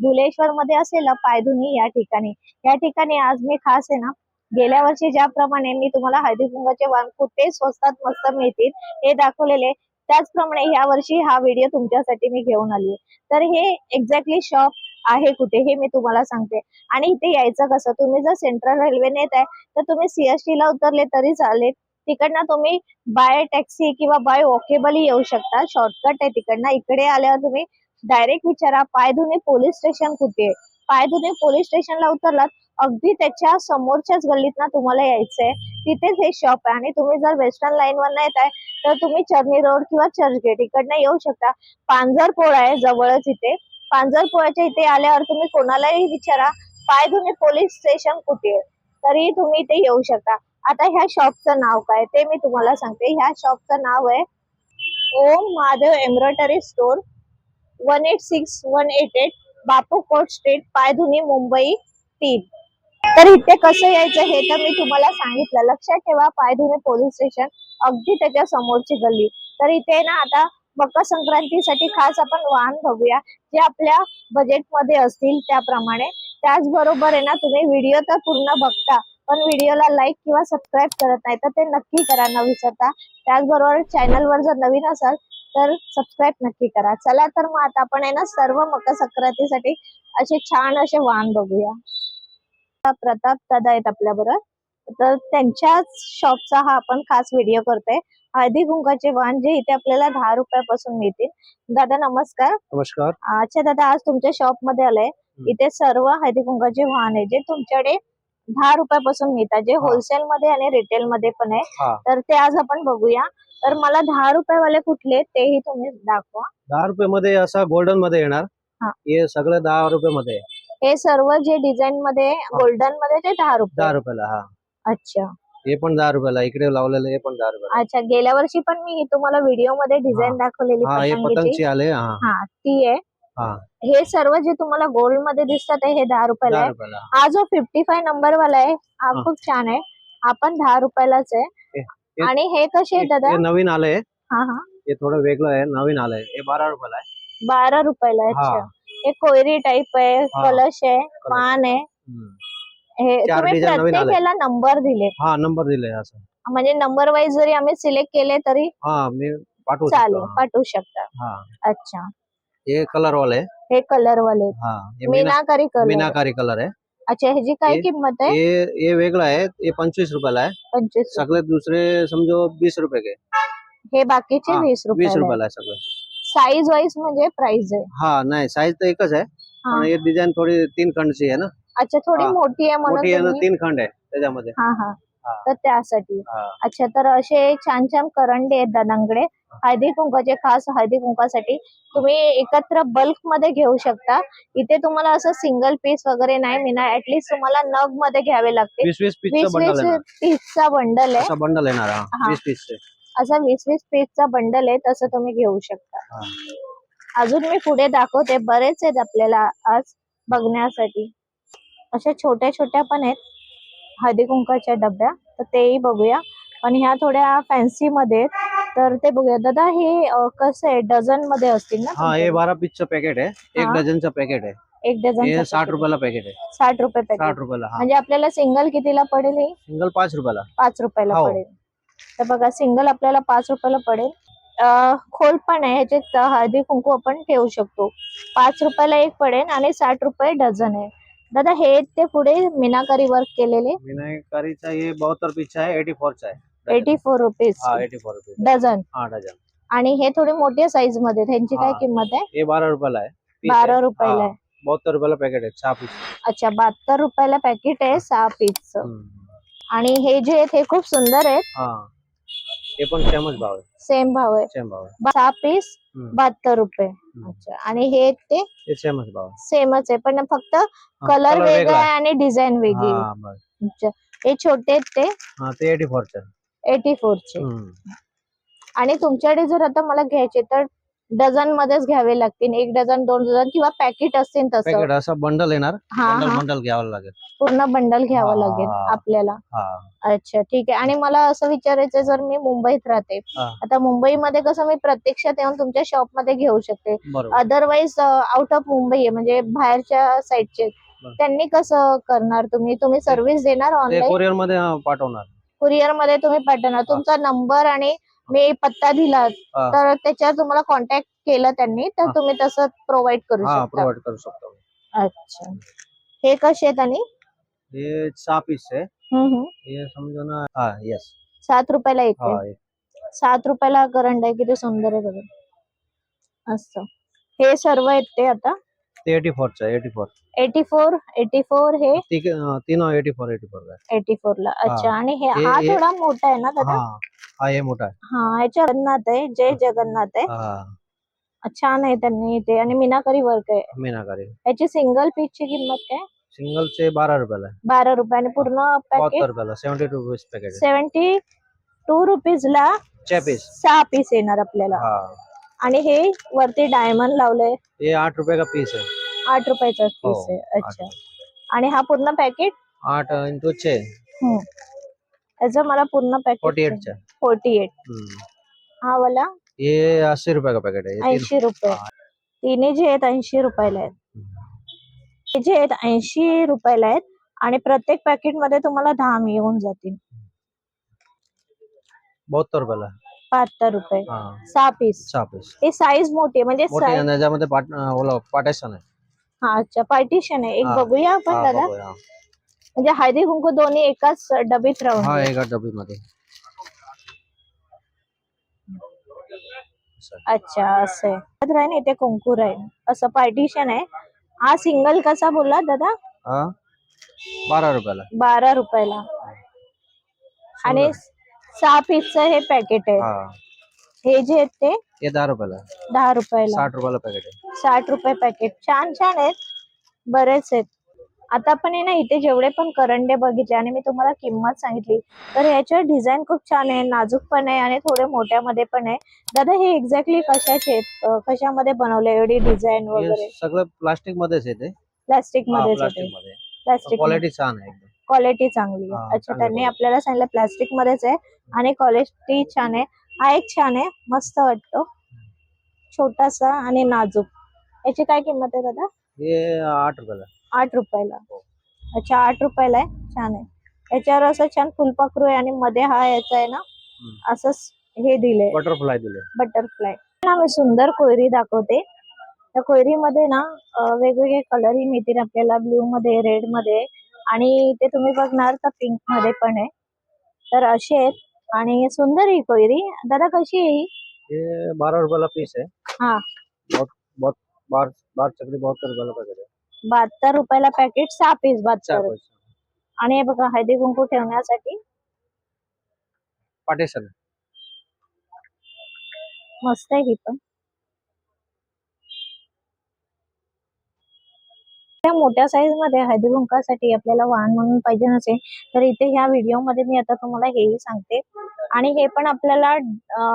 धुलेश्वर मध्ये असलेलं पायधुनी या ठिकाणी. या ठिकाणी आज मी खास आहे ना गेल्या वर्षी ज्याप्रमाणे मी तुम्हाला हळदी कुंकाचे वाण कुठे स्वस्तात मस्त मिळतील हे दाखवलेले त्याचप्रमाणे या वर्षी हा व्हिडिओ तुमच्यासाठी मी घेऊन आली तर हे एक्झॅक्टली शॉप आहे कुठे हे मी तुम्हाला सांगते. आणि इथे यायचं कसं तुम्ही जर सेंट्रल रेल्वेने येत आहे तर तुम्ही सीएसटी ला उतरले तरी चालेल. तिकडनं तुम्ही बाय टॅक्सी किंवा बाय वॉकेबल येऊ शकता. शॉर्टकट आहे तिकडनं. इकडे आल्यावर तुम्ही डायरेक्ट विचारा पायधुनी पोलीस स्टेशन कुठे? आहे पायधुनी पोलीस स्टेशनला उतरलात अगदी त्याच्या समोरच्याच गल्लीत ना तुम्हाला यायचंय. तिथेच हे शॉप आहे आणि तुम्ही जर वेस्टर्न लाईन वर येत आहे तर तुम्ही चर्नी रोड किंवा चर्चगेट इकडनं येऊ शकता. पांजरपोळ आहे जवळच इथे. पांजरपोळ्याच्या इथे आल्यावर तुम्ही कोणालाही विचारा पायधुनी पोलीस स्टेशन कुठे? आहे तरी तुम्ही इथे येऊ शकता. आता ह्या शॉपचं नाव काय ते मी तुम्हाला सांगते. ह्या शॉपचं नाव आहे Om Mahadev embroidery store. One eight six one eight eight Bapu Khote street Pydhonie Mumbai तीन. तर इथे कसं यायचं हे तर मी तुम्हाला सांगितलं. लक्षात ठेवा पायधुनी पोलीस स्टेशन अगदी त्याच्या समोरची गल्ली. तर इथे ना आता मकर संक्रांतीसाठी खास आपण वाहन बघूया जे आपल्या बजेटमध्ये असतील त्याप्रमाणे. त्याचबरोबर आहे ना तुम्ही व्हिडिओ तर पूर्ण बघता पण व्हिडिओला लाईक किंवा सबस्क्राईब करत नाही तर ते नक्की करा न विसरता. त्याचबरोबर चॅनलवर जर नवीन असाल तर सबस्क्राईब नक्की करा. चला तर मग आता आपण आहे ना सर्व मकर संक्रांतीसाठी असे छान असे वाहन बघूया. प्रताप दादा आहेत आपल्या बरोबर. तर त्यांच्याच शॉपचा हा आपण खास व्हिडिओ करतोय. हळदी कुंकाचे वाहन जे इथे आपल्याला दहा रुपयापासून मिळतील. दादा नमस्कार. नमस्कार. अच्छा दादा आज तुमच्या शॉपमध्ये आलंय. इथे सर्व हळदी कुंकाचे वाहन आहे जे तुमच्याकडे दहा रुपयापासून मिळतात. जे. होलसेल मध्ये आणि रिटेल मध्ये पण आहे. तर ते आज आपण बघूया. तर मला दहा रुपयावाले कुठले तेही तुम्ही दाखवा. दहा रुपये मध्ये असा गोल्डनमध्ये येणार. हा. हे सगळं दहा रुपये मध्ये आहे. हे सर्व जे डिझाईन मध्ये गोल्डनमध्ये ते दहा दहा रुपये रुपयाला हा. अच्छा. हे पण दहा रुपयाला इकडे लावलेलं हे पण दहा रुपयाला. अच्छा गेल्या वर्षी पण मी तुम्हाला व्हिडिओमध्ये डिझाईन दाखवलेली हा हे पतंगीची पतंगची आले हा. हा ती आहे. हा. सर्व जे तुम्हाला गोल्डमध्ये दिसतात आहे हे दहा रुपयाला दहा आहे. रुपयाला. हा जो फिफ्टी फाय नंबर वाला आहे हा हा. खूप छान आहे. हा पण दहा रुपयालाच आहे. आणि हे कसे दादा? हे नवीन आले हा हा. हे थोडं वेगळं आहे नवीन आलंय. हे बारा रुपयाला आहे. बारा रुपयाला आहे, हा. अच्छा. हे. कोयरी टाईप आहे हा. कलश आहे पान आहे. हम्म. हे चार तुम्ही design नवीन आले. प्रत्येकाला नंबर दिले हा नंबर दिले असं. म्हणजे नंबर वाईज जरी आम्ही सिलेक्ट केले तरी हा मी पाठवू चालेल शकतो हा. पाठवू शकता. हा. अच्छा. हे कलर वाले हे कलर वाले. हा हे मीना मीनाकारी कलर मीनाकारी कलर आहे. अच्छा ह्याची काय हे- किंमत आहे? हे हे वेगळं आहे. हे पंचवीस रुपयाला आहे. पंचवीस सगळे दुसरे समजो वीस रुपये के हे बाकीचे हा, वीस वीस रुपये रुपयाला आहे सगळे. साईज वाईज म्हणजे प्राइस आहे. हा नाही साईज तर एकच आहे. हा. पण हे डिझाईन थोडी तीन खंडची आहे ना? अच्छा थोडी हा. मोठी आहे म्हणून मोठी आहे ना तुम्ही- तीन खंड आहे त्याच्यामध्ये. हा हा. हा. तर त्यासाठी. हा. अच्छा तर असे छान छान करंडे आहेत दादांकडे हळदी कुंकाचे खास हळदी कुंकासाठी तुम्ही एकत्र बल्कमध्ये घेऊ शकता. इथे तुम्हाला असं सिंगल पीस वगैरे नाही मिळणार. ऍटलीस्ट तुम्हाला नगमध्ये घ्यावे लागते वीस वीस वीस पीसचा बंडल वीस येणार. पीसचा बंडल आहे. असा बंडल येणार हा. हा. वीस पीसचे असा वीस वीस पीसचा बंडल आहे. तसं तुम्ही घेऊ शकता. अजून मी पुढे दाखवते. बरेच आहेत आपल्याला आज बघण्यासाठी. अशा छोट्या छोट्या पण आहेत हळदी कुंकाच्या डब्या. तर तेही बघूया. पण ह्या थोड्या फॅन्सी मध्ये आहेत. तर ते बघूया. दादा हे अं, कसं आहे? डझनमध्ये असतील ना हा हे तुमच्याकडे? बारा पीसचं पॅकेट आहे. एक हा. डझनचं पॅकेट आहे. एक डझन साठ रुपयाला पॅकेट आहे. साठ रुपये साठ पॅकेट रुपयाला हा. म्हणजे आपल्याला सिंगल कितीला पडेल हे? सिंगल पाच रुपयाला. पाच रुपयाला हो. पडेल. तर बघा सिंगल आपल्याला पाच रुपयाला पडेल. अं, खोल पण आहे. ह्याच्यात हळदी कुंकू आपण ठेवू शकतो. पाच रुपयाला एक पडेल आणि साठ रुपये डझन आहे. दादा हे ते पुढे मीनाकारी वर्क केलेले. विनायकारीचा हे बहात्तर पीसचा आहे एटी फोरचा आहे. एटी फोर रुपीज हा एटी फोर रुपीज डझन. हा डझन. आणि हे थोडे मोठ्या साईजमध्ये त्यांची काय हा. किंमत आहे? हे बारा रुपयाला आहे. Piece बारा आहे. रुपयाला हा. आहे. बहात्तर रुपयाला पॅकेट आहे. सहा पीस. अच्छा बहात्तर रुपयाला पॅकेट आहे सहा पीसचं. आणि हे जे आहेत हे खूप सुंदर आहेत. हा. हे पण सेमच भाव आहे. सेम भाव आहे. सेम भाव आहे. बा- सहा पीस हम्म. बहात्तर रुपये. हम्म. अच्छा. आणि हे ते हे सेमच भाव आहे. सेमच आहे. पण फक्त हा, कलर color वेगळा आहे. आणि डिझाइन वेगळी. आहे. हा अच्छा. हे छोटे आहेत ते. हा ते एटी फोरचे एटी चे. आणि तुमच्याकडे जर आता मला घ्यायचे तर डझन मध्येच घ्यावे लागतील. एक डझन दोन डझन किंवा पॅकेट असतील तसं. असं बंडल येणार? हा बंडल हा. बंडल घ्यावं लागेल. पूर्ण बंडल घ्यावं लागेल. आपल्याला. अच्छा ठीक आहे. आणि मला असं विचारायचं जर मी मुंबईत राहते. आता मुंबईमध्ये कसं मी प्रत्यक्षात येऊन तुमच्या शॉपमध्ये घेऊ शकते. अदरवाईज आउट ऑफ मुंबई आहे म्हणजे बाहेरच्या साईडचे. त्यांनी कसं करणार तुम्ही? तुम्ही सर्व्हिस देणार ऑनलाईन कोरिअरमध्ये पाठवणार. कुरिअरमध्ये तुम्ही पाठवणार तुमचा नंबर आणि मी पत्ता दिला. तर त्याच्यावर तुम्हाला कॉन्टॅक्ट केलं त्यांनी तर. तुम्ही तसं प्रोव्हाइड करू शकता प्रोव्हाइड करू शकतो अच्छा हे कसे आहेत आणि हे सहा पीस आहे हम्म, हम्म. हे समजा ना हा येस सात रुपयाला. हा एक. सात रुपयाला करंट आहे किती सुंदर आहे बघा असं हे सर्व आहेत ते आता ते एटी फोरचं आहे eighty four eighty four eighty four हे तीन eighty four eighty four eighty four ला अच्छा. आणि हे हे- थोडा मोठा आहे ना दादा? हा हा मोठा आहे. हा ह्याच्या जगन्नाथ आहे जय जगन्नाथ आहे. छान आहे त्यांनी ते आणि मीनाकरी वर्क आहे. मीनाकारी. याची सिंगल पीस ची किंमत काय? सिंगलचे बारा रुपयाला बारा रुपये आणि पूर्ण पॅकेट रुपयाला seventy two rupees packet seventy two rupees ला पीस सहा पीस येणार आपल्याला. आणि हे वरती डायमंड लावलंय. ये आठ रुपये का पीस है आठ रुपयाचा हो, पीस आहे. आठ अच्छा. आणि हा पूर्ण पॅकेट आठ इंटू छे. याचं मला पूर्ण फोर्टी पॅकेट एट चा. फोर्टी एट हा वाला? ये अस्सी रुपये का पैकेट है ये तीन- ऐंशी रुपये तिन्ही जे आहेत ऐंशी रुपयाला आहेत. हे जे आहेत ऐंशी रुपयाला आहेत आणि प्रत्येक पॅकेटमध्ये तुम्हाला दहा येऊन जातील. बहात्तर रुपयाला. बहात्तर रुपये. हा. सहा पीस सहा पीस हे साईज मोठी आहे म्हणजे मोठे size- आणि त्याच्यामध्ये पाट ओला पाटेशन आहे. हा अच्छा पार्टिशन आहे. एक हा. बघूया आपण हा, दादा. बघूया. म्हणजे हळदी कुंकू दोन्ही एकाच डबीत राहून हा एका डबीमध्ये. असं. अच्छा असं आहे. त्यात राहील इथे कुंकू राहील असं पार्टिशन आहे. हा सिंगल कसा बोलला दादा? हा? बारा रुपयाला. बारा रुपयाला. आणि सहा पीसचं हे पॅकेट आहे. हा. हे जे आहेत ते दहा रुपयाला. दहा रुपयाला. साठ रुपयाला पॅकेट आहे. साठ रुपये पॅकेट छान छान आहेत. बरेच आहेत. आता पण आहे ना इथे जेवढे पण करंडे बघितले आणि मी तुम्हाला किंमत सांगितली तर याच्यावर डिझाईन खूप छान आहे. नाजूक पण आहे आणि थोडे मोठ्यामध्ये पण आहे. दादा हे एक्झॅक्टली कशाचे आहेत? अं, कशामध्ये बनवले एवढी डिझाईन वगैरे? हे सगळं प्लास्टिक मध्येच येते प्लास्टिकमध्ये. प्लास्टिक क्वालिटी छान आहे एकदम. क्वालिटी चांगली हा, आहे अच्छा चांगली त्यांनी quality. आपल्याला सांगितलं प्लास्टिक मध्येच आहे. आणि क्वालिटी छान. आहे हा एक छान आहे मस्त वाटतो. छोटासा आणि नाजूक. याची काय किंमत आहे दादा? हे आठ रुपयाला. आठ रुपयाला. अच्छा आठ रुपयाला आहे. छान. आहे याच्यावर असं छान फुलपाखरू आहे आणि मध्ये हा याचा आहे ना. असं हे दिलंय. बटरफ्लाय दिले बटरफ्लाय मी सुंदर कोयरी दाखवते. त्या कोयरीमध्ये ना वेगवेगळे कलरही मिळतील आपल्याला. ब्ल्यू मध्ये रेडमध्ये. आणि ते तुम्ही बघणार तर पिंकमध्ये पण आहे. तर असे आहेत. आणि सुंदर ही कोयरी दादा कशी आहे ही? ये बारह रुपयाला पीस है हा. बहुत बहुत बार बार चकरी बहत्तर रुपयाला पैकेट है बहात्तर रुपयाला पॅकेट सहा पीस चार बहात्तर पैसे आणि हे बघा हळदी कुंकू ठेवण्यासाठी. पाटेशन मस्त आहे ही पण. त्या मोठ्या साईजमध्ये हळदी कुंकासाठी आपल्याला वाहन म्हणून पाहिजे नसेल तर इथे ह्या व्हिडिओमध्ये मी आता तुम्हाला हेही सांगते. आणि हे पण आपल्याला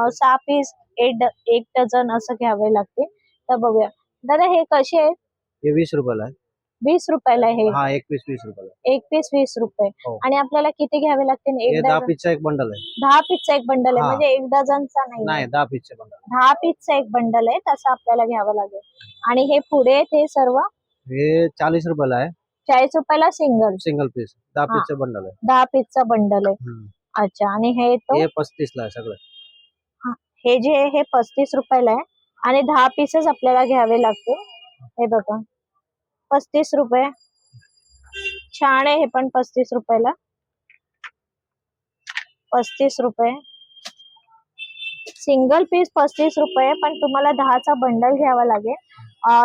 सहा पीस एक ड- एक डझन असं घ्यावे लागते तर बघूया. दादा हे कसे आहेत? वीस रुपयाला वीस रुपयाला आहे हाँ एक पीस वीस रुपयाला एक पीस वीस रुपये. हो. आणि आपल्याला किती घ्यावे लागतील? एक दहा डझन पीसचा एक बंडल है दहा पीसचा एक बंडल आहे. हा. म्हणजे एक डझनचा नाही. नाही दहा पीसचे बंडल दहा पीसचा एक बंडल आहे. तसं आपल्याला घ्यावं लागेल. आणि हे पुढे हे सर्व हे चालीस रुपयाला है चाळीस रुपयाला सिंगल सिंगल पीस दहा हा. पीसचे बंडल है दहा पीसचा बंडल आहे. हम्म. अच्छा आणि हे तो? हे पस्तीस ला आहे सगळं. हे जे आहे हे पस्तीस रुपयाला आहे. आणि दहा पीसेस आपल्याला घ्यावे लागतील. हे बघा. पस्तीस रुपये. छान आहे हे पण पस्तीस रुपयाला. पस्तीस रुपये. सिंगल पीस पस्तीस रुपये पण तुम्हाला दहाचा बंडल घ्यावा लागेल.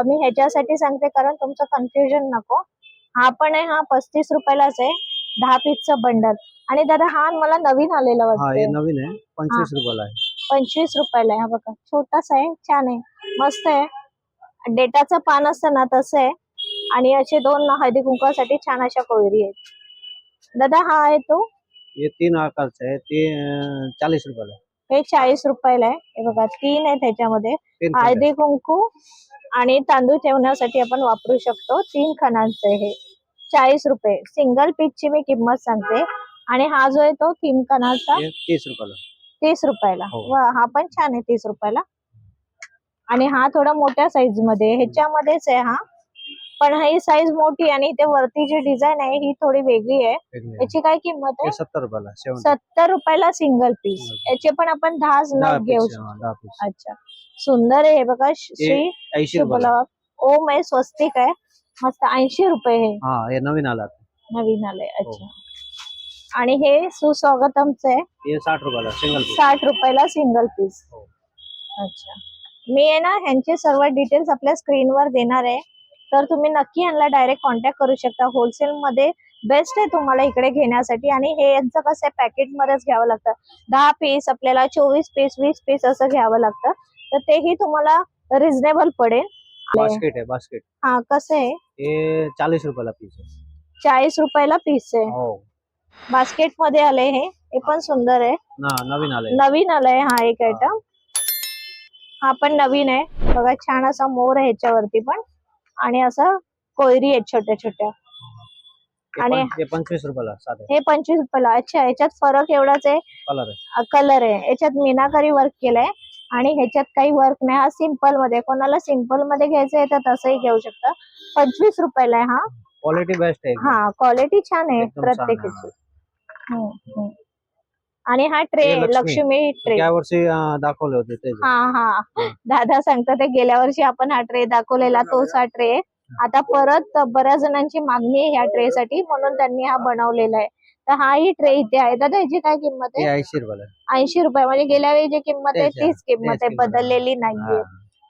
मी ह्याच्यासाठी सांगते कारण तुमचं कन्फ्युजन नको. हा पण आहे हा पस्तीस रुपयालाच आहे दहा पीसचा बंडल आणि दादा हा मला नवीन आलेला वाटतं नवीन आहे पंचवीस रुपयाला आहे. पंचवीस रुपयाला आहे हा बघा. छोटासा आहे छान आहे मस्त आहे. डेटाचं पान असतं ना तसं आहे. आणि असे दोन हळदी कुंकवासाठी छान अशा कोयरी आहेत. दादा हा आहे तो? हे तीन आकारचं आहे ते चाळीस रुपयाला. हे चाळीस रुपयाला आहे. हे बघा तीन आहे त्याच्यामध्ये. हळदी कुंकू आणि तांदूळ ठेवण्यासाठी आपण वापरू शकतो तीन खणांचं हे. चाळीस रुपये. सिंगल पीसची मी किंमत सांगते. आणि हा जो आहे तो तीन खणाचा तीस रुपयाला. तीस रुपयाला. हो. वा हा पण छान आहे तीस रुपयाला. आणि हा थोडा मोठ्या साईजमध्ये. ह्याच्यामध्येच आहे हा. पण ही साईज मोठी आणि इथे वरती जी डिझाईन आहे ही थोडी वेगळी आहे. याची काय किंमत आहे? सत्तर रुपयाला सत्तर रुपयाला सिंगल पीस. याचे पण आपण दहा नग घेऊ शकतो. अच्छा. सुंदर आहे हे बघा श्री. शुभलाभ ओम आहे स्वस्तिक आहे. मस्त ऐंशी रुपये हे. नवीन आला नवीन आलंय हो. अच्छा. आणि हे सुस्वागतमचं आहे. साठ रुपयाला सिंगल पीस साठ रुपयाला सिंगल पीस हो. अच्छा. मी आहे ना ह्यांचे सर्व डिटेल्स आपल्या स्क्रीनवर देणार आहे. तर तुम्ही नक्की ह्यांना डायरेक्ट कॉन्टॅक्ट करू शकता. होलसेल मध्ये बेस्ट आहे तुम्हाला इकडे घेण्यासाठी आणि हे यांचं कसं आहे पॅकेट मध्येच घ्यावं लागतं. दहा पीस आपल्याला चोवीस पीस वीस पीस असं घ्यावं लागतं. तर तेही तुम्हाला रिझनेबल पडेल. बास्केट आहे बास्केट हा कसं आहे? हे चाळीस रुपयाला पीस आहे. चाळीस रुपयाला पीस आहे. हो. बास्केटमध्ये आले हे. हे पण सुंदर आहे. ना नवीन आलंय. नवीन आलाय हा एक आयटम हा पण नवीन आहे. बघा छान असा मोर आहे ह्याच्यावरती पण. आणि असं कोयरी आहेत छोट्या छोट्या. आणि- हे पंचवीस रुपयाला साधे. हे पंचवीस रुपयाला. अच्छा याच्यात फरक एवढाच आहे. कलर आहे. कलर आहे. याच्यात मीनाकारी वर्क केलंय. आणि ह्याच्यात काही वर्क नाही. हा सिंपलमध्ये. कोणाला सिंपलमध्ये घ्यायचं आहे तर तसंही घेऊ शकता. पंचवीस रुपयाला आहे हा. क्वालिटी बेस्ट आहे. हा क्वालिटी छान आहे एकदम छान आहे, प्रत्येकाची. हम्म, हम्म. आणि हा ट्रे हे लक्ष्मी. लक्ष्मी ट्रे त्या वर्षी अं, दाखवले होते ते. हा हा. दादा सांगतात ते गेल्या वर्षी आपण हा ट्रे दाखवलेला तोच हा ट्रे. आता परत बऱ्याच जणांची मागणी आहे ह्या ट्रे साठी म्हणून त्यांनी हा बनवलेला आहे. तर हा ही ट्रे इथे आहे. दादा ह्याची काय किंमत हे आहे ऐंशी रुपयाला ऐंशी रुपये. म्हणजे गेल्या वेळी जी किंमत आहे तेच आहे. तीच किंमत तेच आहे किंमत आहे. बदललेली नाहीये. हा.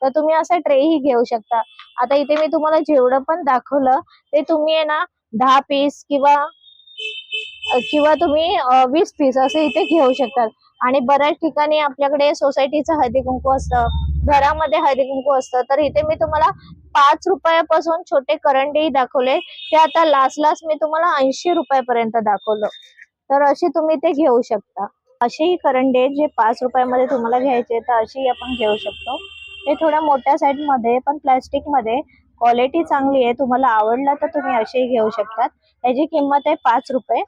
तर तुम्ही असा ट्रेही घेऊ शकता. आता इथे मी तुम्हाला जेवढं पण दाखवलं ते तुम्ही आहे ना दहा पीस किंवा किंवा तुम्ही वीस पीस असे इथे घेऊ शकतात. आणि बऱ्याच ठिकाणी आपल्याकडे सोसायटीचं हळदी कुंकू असतं घरामध्ये हळदी कुंकू असतं. तर इथे मी तुम्हाला पाच रुपयापासून छोटे करंडी दाखवले. ते आता लास्ट लास्ट मी तुम्हाला ऐंशी रुपयापर्यंत दाखवलं. तर अशी तुम्ही ते घेऊ शकता. असेही करंडे जे पाच रुपयामध्ये तुम्हाला घ्यायचे तर अशी आपण घेऊ शकतो. हे थोड्या मोठ्या साईडमध्ये पण प्लास्टिकमध्ये क्वालिटी चांगली आहे. तुम्हाला आवडला तर तुम्ही असेही घेऊ शकतात. याची किंमत आहे पाच रुपये.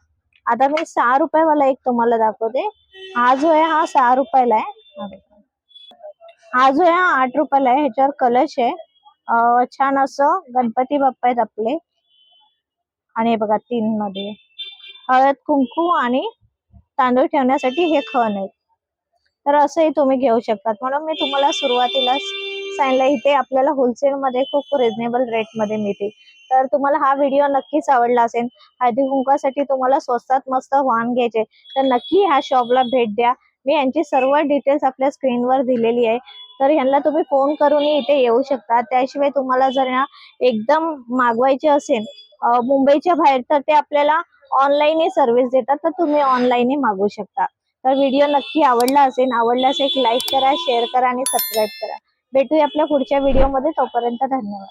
आता मी सहा रुपयावाला एक तुम्हाला दाखवते. हा जो आहे हा सहा रुपयाला आहे. हा हा जो आहे हा आठ रुपयाला आहे. ह्याच्यावर कलश आहे. छान असं गणपती बाप्पा आहेत आपले. आणि हे बघा तीन मध्ये. हळद कुंकू आणि तांदूळ ठेवण्यासाठी हे खण आहेत. तर असंही तुम्ही घेऊ शकतात. म्हणून मी तुम्हाला सुरुवातीला सांगितलं इथे आपल्याला होलसेल मध्ये खूप रिझनेबल रेटमध्ये मिळते तर तुम्हाला हा व्हिडिओ नक्कीच आवडला असेल. हळदी कुंकासाठी तुम्हाला स्वस्तात मस्त वाहन घ्यायचे. तर नक्की ह्या शॉपला भेट द्या. मी यांची सर्व डिटेल्स आपल्या स्क्रीनवर दिलेली आहे. तर ह्यांना तुम्ही फोन करून इथे येऊ शकता. त्याशिवाय तुम्हाला जर ना एकदम मागवायचे असेल मुंबईच्या बाहेर तर ते आपल्याला ऑनलाईनही सर्व्हिस देतात. तर तुम्ही ऑनलाईनही मागवू शकता. तर व्हिडिओ नक्की आवडला असेल आवडल्यास एक लाईक करा शेअर करा आणि सबस्क्राईब करा. भेटूया आपल्या पुढच्या व्हिडिओमध्ये तोपर्यंत धन्यवाद.